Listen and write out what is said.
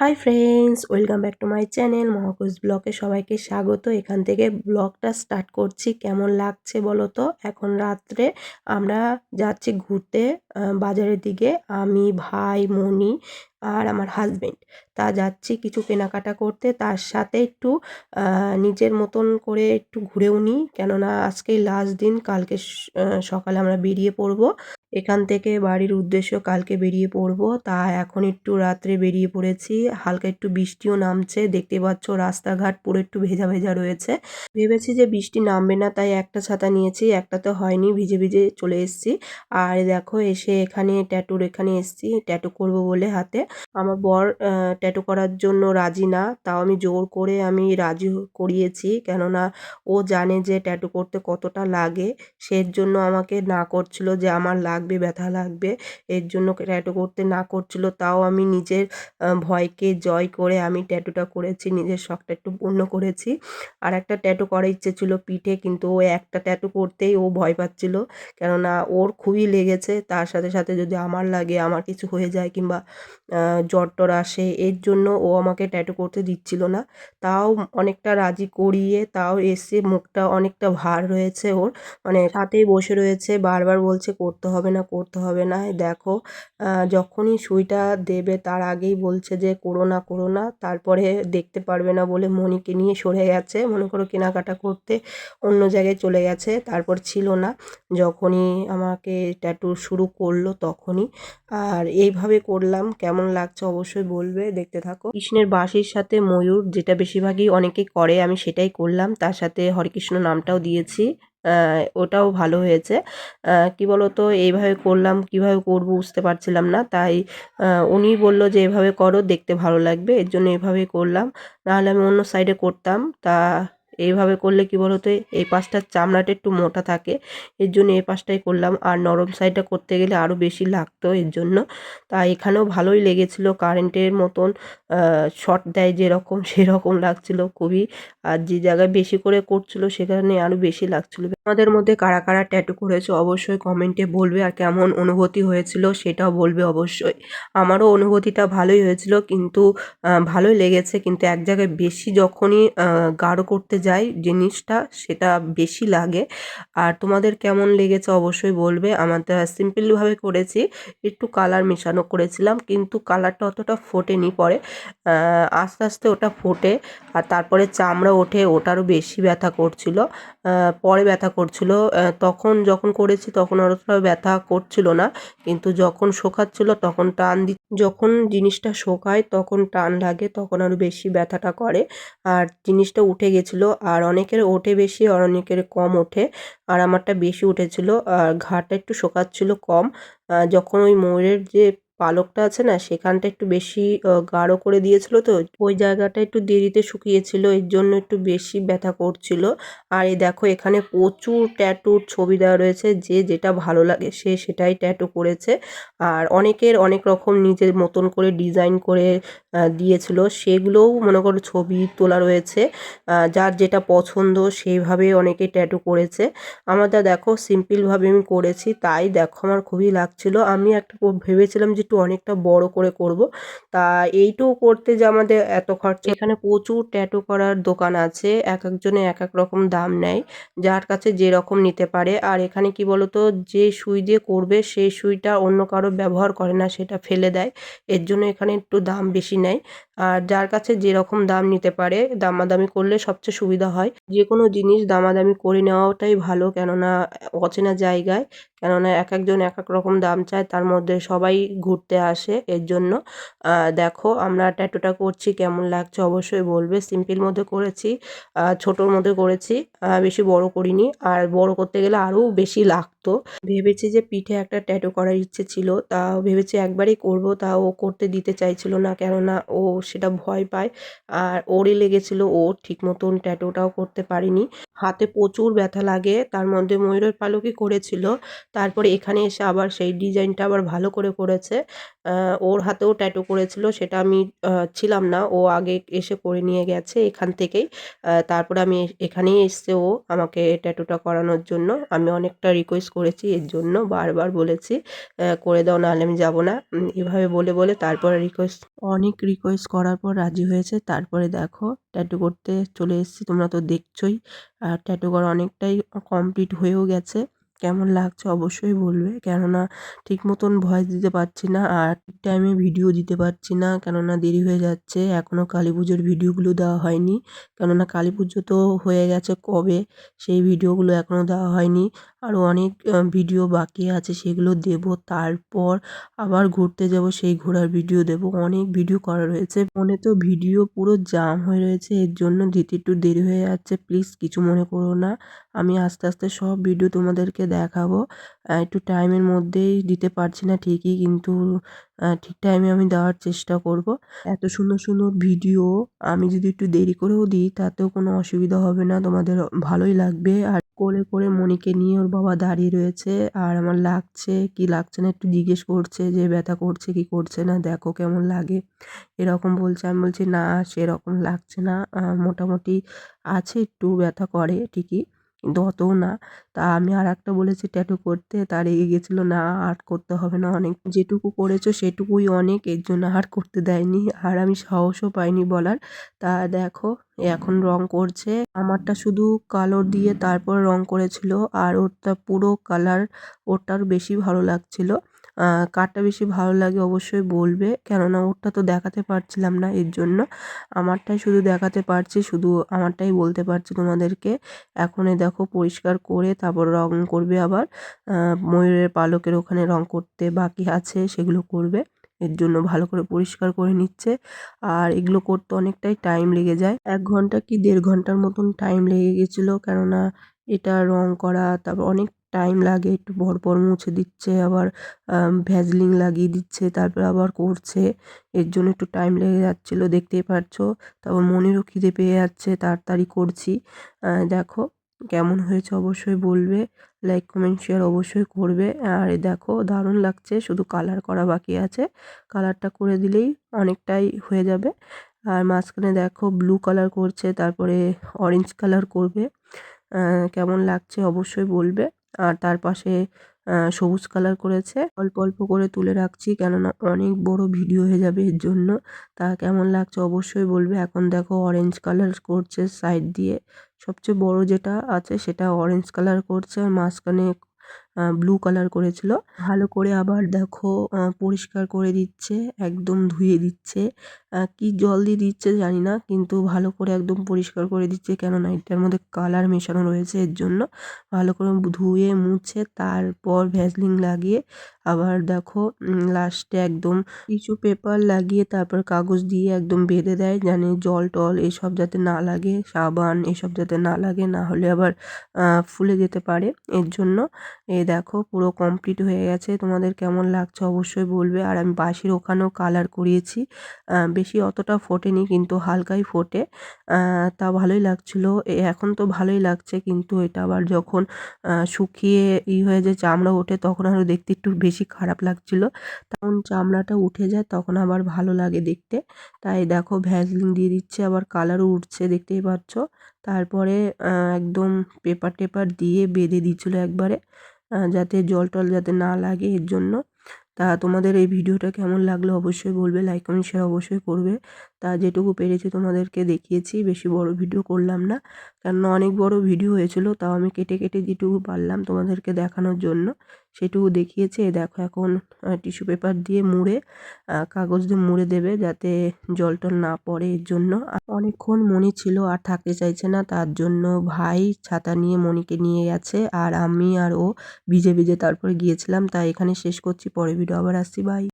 Hi friends welcome back to my channel Mahakush ব্লগে সবাইকে স্বাগত। এখান থেকে ব্লগটা স্টার্ট করছি, কেমন লাগছে বলো তো? এখন রাত্রে আমরা যাচ্ছি ঘুরতে বাজারের দিকে, আমি, ভাই, মনি আর আমার হাজবেন্ড তা যাচ্ছি কিছু কেনাকাটা করতে, তার সাথে একটু নিজের মতন করে একটু ঘুরেও নিই। কেননা আজকেই লাস্ট দিন, কালকে সকালে আমরা বেরিয়ে পড়ব। এখান থেকে বাড়ির উদ্দেশ্য কালকে বেরিয়ে পড়ব। তা এখন একটু রাত্রে বেরিয়ে পড়েছি। হালকা একটু বৃষ্টিও নামছে। দেখতে পাচ্ছ রাস্তাঘাট পুরো একটু ভেজা ভেজা রয়েছে। ভেবেছি যে বৃষ্টি নামবে না, তাই একটা ছাতা নিয়েছি, একটা তো হয়নি, ভিজে ভিজে চলে এসেছি। আর দেখো, এসে এখানে ট্যাটুর এখানে এসেছি। ট্যাটু করব বলে হাতে। আমার বর ট্যাটু করার জন্য রাজি না। তাও আমি জোর করে আমি রাজি করিয়েছি। কেননা ও জানে যে ট্যাটু করতে কতটা লাগে। সের জন্য আমাকে না করছিল যে আমার লাগবে, ব্যথা লাগবে, এর জন্য ট্যাটু করতে না করছিল, তাও আমি নিজের ভয়কে জয় করে আমি ট্যাটুটা করেছি, নিজের শখটা একটু পূর্ণ করেছি। আর একটা ট্যাটু করার ইচ্ছে ছিল পিঠে, কিন্তু ও একটা ট্যাটু করতেই ও ভয় পাচ্ছিল, কেননা ওর খুবই লেগেছে, তার সাথে সাথে যদি আমার লাগে, আমার কিছু হয়ে যায় কিংবা জ্বর টর আসে, এর জন্য ও আমাকে ট্যাটু করতে দিচ্ছিল না। তাও অনেকটা রাজি করিয়ে, তাও এসে মুখটা অনেকটা ভার রয়েছে ওর মানে সাথেই বসে রয়েছে, বারবার বলছে, করতে হবে না করতে হবে না। দেখো যখনই সুইটা দেবে তার আগেই বলছে যে, করো না করো না। তারপরে দেখতে পারবে না বলে মনিকে নিয়ে সরে গেছে। মনে করো কেনাকাটা করতে অন্য জায়গায় চলে গেছে, তারপর ছিল না। যখনই আমাকে ট্যাটু শুরু করল তখনই। আর এইভাবে করলাম। কেমন লাগছে অবশ্যই বলবে। দেখতে থাকো। কৃষ্ণের বাঁশির সাথে ময়ূর, যেটা বেশিরভাগই অনেকে করে, আমি সেটাই করলাম। তার সাথে হরেকৃষ্ণ নামটাও দিয়েছি। ওটাও ভালো হয়েছে। কি বলতো, এইভাবে করলাম, কীভাবে করব বুঝতে পারছিলাম না। তাই উনি বলল যে, এভাবে করো, দেখতে ভালো লাগবে। এর জন্য এভাবে করলাম। নাহলে আমি অন্য সাইডে করতাম। তা এইভাবে করলে কি বলতো, এই পাশটার চামড়াটা একটু মোটা থাকে, এর জন্য এই পাশটাই করলাম। আর নরম সাইডটা করতে গেলে আরও বেশি লাগতো এর জন্য। তা এখানেও ভালোই লেগেছিল, কারেন্টের মতন শর্ট দেয় যেরকম, সেরকম লাগছিল খুবই। আর যে জায়গায় বেশি করে করছিল সেখানে আরও বেশি লাগছিল। আমাদের মধ্যে কারা কারা ট্যাটু করেছে অবশ্যই কমেন্টে বলবে, আর কেমন অনুভূতি হয়েছিল সেটাও বলবে অবশ্যই। আমারও অনুভূতিটা ভালোই হয়েছিল, কিন্তু ভালোই লেগেছে। কিন্তু এক জায়গায় বেশি যখনই গাঢ় করতে যাই জিনিসটা, সেটা বেশি লাগে। আর তোমাদের কেমন লেগেছে অবশ্যই বলবে। আমাদের সিম্পলভাবে করেছি, একটু কালার মেশানো করেছিলাম, কিন্তু কালারটা অতটা ফোটেনি পরে। আস্তে আস্তে ওটা ফোটে, আর তারপরে চামড়া ওঠে, ওটারও বেশি ব্যথা করছিল। পরে ব্যথা করছিল। তখন যখন করেছি, তখন অতটা ব্যথা করছিল না, কিন্তু যখন শোকাচ্ছিল, তখন টান দি, যখন জিনিসটা শোকায়, তখন টান লাগে, তখন আরও বেশি ব্যথাটা করে। আর জিনিসটা উঠে গেছিল আর অনেকের ওঠে বেশি, আর অনেকের কম ওঠে। আর আমারটা বেশি উঠেছিল, আর ঘাটা একটু শোকাচ্ছিল কম। যখন ওই ময়ূরের যে পালকটা আছে না, সেখানটা একটু বেশি গাঢ় করে দিয়েছিল তো, ওই জায়গাটা একটু দেরিতে শুকিয়েছিল, এর জন্য একটু বেশি ব্যথা করছিল। আর এই দেখো, এখানে প্রচুর ট্যাটুর ছবি দেওয়া রয়েছে, যে যেটা ভালো লাগে সে সেটাই ট্যাটু করেছে। আর অনেকের অনেক রকম নিজের মতন করে ডিজাইন করে দিয়েছিল, সেগুলোও মনে করো ছবি তোলা রয়েছে। যার যেটা পছন্দ সেইভাবে অনেকে ট্যাটু করেছে। আমাদের দেখো সিম্পলভাবে আমি করেছি, তাই দেখো আমার খুবই লাগছিল। আমি একটা ভেবেছিলাম যে একটু অনেকটা বড় করে করব। তা এইটুকু করতে যে আমাদের এত খরচা, এখানে প্রচুর ট্যাটু করার দোকান আছে, এক একজনে এক এক রকম দাম নেয়, যার কাছে যেরকম নিতে পারে। আর এখানে কি বলতো, যে সুই দিয়ে করবে, সেই সুইটা অন্য কারও ব্যবহার করে না, সেটা ফেলে দেয়। এর জন্য এখানে একটু দাম বেশি নেয়। আর যার কাছে যেরকম দাম নিতে পারে, দামাদামি করলে সবচেয়ে সুবিধা হয়। যে কোনো জিনিস দামাদামি করে নেওয়াটাই ভালো, কেননা অচেনা জায়গায়, কেননা এক একজন এক এক রকম দাম চায়, তার মধ্যে সবাই ঘুরতে আসে এর জন্য। দেখো আমরা ট্যাটুটা করছি, কেমন লাগছে অবশ্যই বলবে। সিম্পল মধ্যে করেছি ছোটোর মধ্যে করেছি বেশি বড় করিনি। আর বড় করতে গেলে আরও বেশি লাগতো। ভেবেছি যে পিঠে একটা ট্যাটু করার ইচ্ছে ছিল তা ভেবেছি একবারই করব তা ও করতে দিতে চাইছিল না, কেননা ও সেটা ভয় পায়। আর ওরই লেগেছিল ও ঠিক মতন ট্যাটুটাও করতে পারিনি। হাতে প্রচুর ব্যথা লাগে, তার মধ্যে ময়ূরের পালকই করেছিল। তারপরে এখানে এসে আবার সেই ডিজাইনটা আবার ভালো করে করেছে। ওর হাতেও ট্যাটু করেছিল, সেটা আমি ছিলাম না। ও আগে এসে করে নিয়ে গেছে এখান থেকেই। তারপরে আমি এখানেই এসছে ও আমাকে ট্যাটুটা করানোর জন্য। আমি অনেকটা রিকোয়েস্ট করেছি, এর জন্য বারবার বলেছি করে দাও, নাহলে আমি যাব না। এভাবে বলে বলে তারপরে রিকোয়েস্ট অনেক রিকোয়েস্ট করার পর রাজি হয়েছে। তারপরে দেখো ট্যাটু করতে চলে এসেছি, তোমরা তো দেখছোই। আর ট্যাটু করা অনেকটাই কমপ্লিট হয়েও গেছে। কেমন লাগছে অবশ্যই বলবে। কেননা ঠিক মতন ভয়েস দিতে পারছি না, আর টাইমে ভিডিও দিতে পারছি না। কেননা দেরি হয়ে যাচ্ছে এখনও কালী পুজোর ভিডিওগুলো দেওয়া হয়নি। কেননা কালী পুজো তো হয়ে গেছে কবে? সেই ভিডিওগুলো এখনও দেওয়া হয়নি। আরও অনেক ভিডিও বাকি আছে, সেগুলো দেব। তারপর আবার ঘুরতে যাব, সেই ঘোরার ভিডিও দেব। অনেক ভিডিও করা রয়েছে। ফোনে তো ভিডিও পুরো জাম হয়ে রয়েছে, এর জন্য দিতে একটু দেরি হয়ে যাচ্ছে। প্লিজ কিছু মনে করো না। আমি আস্তে আস্তে সব ভিডিও তোমাদেরকে দেখাবো। একটু টাইমের মধ্যেই দিতে পারছি না ঠিকই কিন্তু ঠিক টাইমে আমি দেওয়ার চেষ্টা করব। এত সুন্দর সুন্দর ভিডিও আমি যদি একটু দেরি করেও দিই তাতেও কোনো অসুবিধা হবে না, তোমাদের ভালোই লাগবে। আর কোলে করে মনিকে নিয়ে ওর বাবা দাঁড়িয়ে রয়েছে আর আমার লাগছে, কি লাগছে না একটু জিজ্ঞেস করছে যে ব্যথা করছে, কি করছে না, দেখো কেমন লাগে। এরকম বলছে, আমি বলছি না, সেরকম লাগছে না। মোটামুটি আছে, একটু ব্যথা করে ঠিকই। কিন্তু অতও না। তা আমি আর একটা বলেছি ট্যাটু করতে, তার রেগে গেছিল, না, আর করতে হবে না, অনেক যেটুকু করেছ সেটুকুই অনেক, এর জন্য আর করতে দেয়নি, আর আমি সাহসও পাইনি বলার। তা দেখো, এখন রং করছে। আমারটা শুধু কালো দিয়ে তারপর রং করেছিল, আর ওরটা পুরো কালার ওরটার বেশি ভালো লাগছিল। কারটা বেশি ভালো লাগে অবশ্যই বলবে। কেননা ওরটা তো দেখাতে পারছিলাম না এর জন্য। আমারটাই শুধু দেখাতে পারছি, শুধু আমারটাই বলতে পারছি তোমাদেরকে। এখন এই দেখো পরিষ্কার করে তারপর রং করবে আবার। ময়ূরের পালকের ওখানে রং করতে বাকি আছে, সেগুলো করবে। এর জন্য ভালো করে পরিষ্কার করে নিচ্ছে। আর এগুলো করতে অনেকটাই টাইম লেগে যায়। এক ঘণ্টা কি দেড় ঘণ্টার মতন টাইম লেগে গেছিল, কেননা এটা রং করা, তারপর অনেক টাইম লাগে, একটু পর পর মুছে দিচ্ছে, আবার ভ্যাজলিন লাগিয়ে দিচ্ছে, তারপর আবার করছে। এর জন্য একটু টাইম লেগে যাচ্ছিল, দেখতেই পারছ? তারপর মনেরও খিদে পেয়ে যাচ্ছে, তাড়াতাড়ি করছি। দেখো কেমন হয়েছে অবশ্যই বলবে লাইক কমেন্ট শেয়ার অবশ্যই করবে। আর দেখো, দারুণ লাগছে, শুধু কালার করা বাকি আছে। কালারটা করে দিলেই অনেকটাই হয়ে যাবে। আর মাঝখানে দেখো ব্লু কালার করছে, তারপরে অরেঞ্জ কালার করবে। কেমন লাগছে অবশ্যই বলবে। আর তার পাশে সবুজ কালার করেছে। অল্প অল্প করে তুলে রাখছি কেননা অনেক বড় ভিডিও হয়ে যাবে এর জন্য। তা কেমন লাগছে অবশ্যই বলবে। এখন দেখো অরেঞ্জ কালার করছে সাইড দিয়ে। সবচেয়ে বড় যেটা আছে সেটা অরেঞ্জ কালার করছে আর মাঝখানে ব্লু কালার করেছিল। ভালো করে আবার দেখো পরিষ্কার করে দিচ্ছে, একদম ধুয়ে দিচ্ছে। কি জল দিয়ে দিচ্ছে জানি না কিন্তু ভালো করে একদম পরিষ্কার করে দিচ্ছে, কেননা এটার মধ্যে কালার মেশানো রয়েছে এর জন্য। ভালো করে ধুয়ে, মুছে, তারপর ভ্যাসলিন লাগিয়ে আবার দেখো লাস্টে একদম কিছু পেপার লাগিয়ে তারপর কাগজ দিয়ে একদম বেঁধে দেয় জানে জল টল এসব যাতে না লাগে, সাবান এসব যাতে না লাগে, না হলে আবার ফুলে যেতে পারে এর জন্য। এ দেখো, পুরো কমপ্লিট হয়ে গেছে। তোমাদের কেমন লাগছে অবশ্যই বলবে। আর আমি বাঁশির ওখানেও কালার করিয়েছি। বেশি অতটা ফোটেনি, কিন্তু হালকাই ফোটে। তা ভালোই লাগছিল। এখন তো ভালোই লাগছে, কিন্তু এটা আবার যখন শুকিয়ে ই হয়ে যে চামড়া ওঠে, তখন আরও দেখতে একটু বেশি খারাপ লাগছিল। তখন চামড়াটা উঠে যায়, তখন আবার ভালো লাগে দেখতে। তাই দেখো, ভ্যাসলিন দিয়ে দিচ্ছে, আবার কালারও উঠছে, দেখতেই পাচ্ছ। তারপরে একদম পেপার টেপার দিয়ে বেঁধে দিচ্ছিল একবারে যাতে জল টল যাতে না লাগে এর জন্য। তা তোমাদের এই ভিডিওটা কেমন লাগল অবশ্যই বলবে লাইক কমেন্ট শেয়ার অবশ্যই করবে। তা যেটুকু পেরেছি তোমাদেরকে দেখিয়েছি, বেশি বড় ভিডিও করলাম না। কেননা অনেক বড় ভিডিও হয়েছিল, তাও আমি কেটে কেটে যেটুকু পারলাম তোমাদেরকে দেখানোর জন্য, সেটুকু দেখিয়েছি। দেখো এখন টিস্যু পেপার দিয়ে মুড়ে কাগজ দিয়ে মুড়ে দেবে যাতে জল টল না পড়ে এর জন্য। অনেকক্ষণ মনি ছিল আর থাকতে চাইছে না, তার জন্য ভাই ছাতা নিয়ে মনিকে নিয়ে গেছে আর আমি আর ও ভিজে ভিজে তারপরে গিয়েছিলাম, তাই এখানে শেষ করছি, পরে ভিডিও আবার আসছি বাই